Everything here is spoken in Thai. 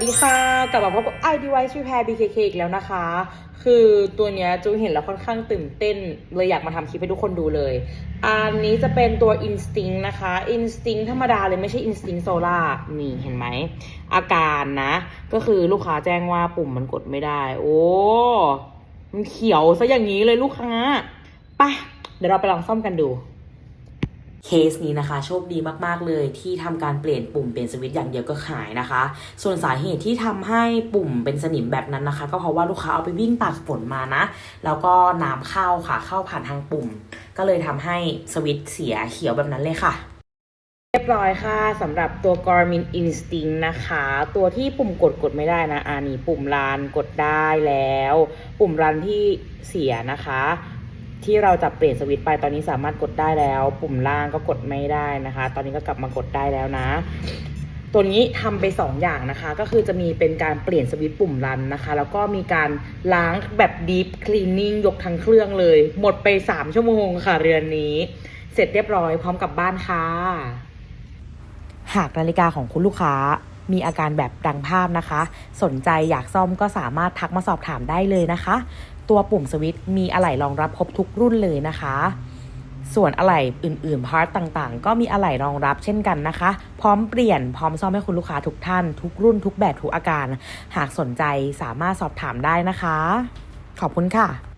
สดีค่ะ กลับมาพบกับ i device repair BKK อีกแล้วนะคะ คือตัวเนี้ยจูเห็นแล้วค่อนข้างตื่นเต้น เลยอยากมาทำคลิปให้ทุกคนดูเลย อันนี้จะเป็นตัว instinct นะคะ instinct ธรรมดาเลยไม่ใช่ instinct solar นี่เห็นไหม อาการนะ ก็คือลูกค้าแจ้งว่าปุ่มมันกดไม่ได้ โอ้ มันเขียวซะอย่างนี้เลยลูกค้าไปเดี๋ยวเราไปลองซ่อมกันดู เคสนี้นะคะ โชคดีมากๆเลยที่ทำการเปลี่ยนปุ่มเปลี่ยนสวิตช์อย่างเดียวก็หายนะคะ ส่วนสาเหตุที่ทำให้ปุ่มเป็นสนิมแบบนั้นนะคะ ก็เพราะว่าลูกค้าเอาไปวิ่งตากฝนมานะ แล้วก็น้ำเข้าค่ะเข้าผ่านทางปุ่ม ก็เลยทำให้สวิตช์เสียเขียวแบบนั้นเลยค่ะเรียบร้อยค่ะสำหรับตัว Garmin Instinct นะคะ ตัวที่ปุ่มกดกดไม่ได้นะอันนี้ปุ่มรันกดได้แล้ว ปุ่มรันที่เสียนะคะ ที่เราจะเปลี่ยนสวิตไปตอนนี้สามารถกดได้แล้ว ปุ่มล่างก็กดไม่ได้นะคะ ตอนนี้ก็กลับมากดได้แล้วนะ ตัวนี้ทำไป 2 อย่างนะคะ ก็คือจะมีเป็นการเปลี่ยนสวิตปุ่มรันนะคะ แล้วก็มีการล้างแบบ deep cleaning ยกทั้งเครื่องเลย หมดไป 3 ชั่วโมงค่ะเรือนนี้ เสร็จเรียบร้อยพร้อมกลับบ้านค่ะ หากนาฬิกาของคุณลูกค้ามีอาการแบบดังภาพนะคะ สนใจอยากซ่อมก็สามารถทักมาสอบถามได้เลยนะคะ ตัวปุ่มสวิตช์มีอะไหล่รองรับครบทุกรุ่นเลยนะคะ ส่วนอะไหล่อื่นๆพาร์ตต่างๆ ก็มีอะไหล่รองรับเช่นกันนะคะ พร้อมเปลี่ยนพร้อมซ่อมให้คุณลูกค้าทุกท่าน ทุกรุ่นทุกแบบทุกอาการ หากสนใจสามารถสอบถามได้นะคะ ขอบคุณค่ะ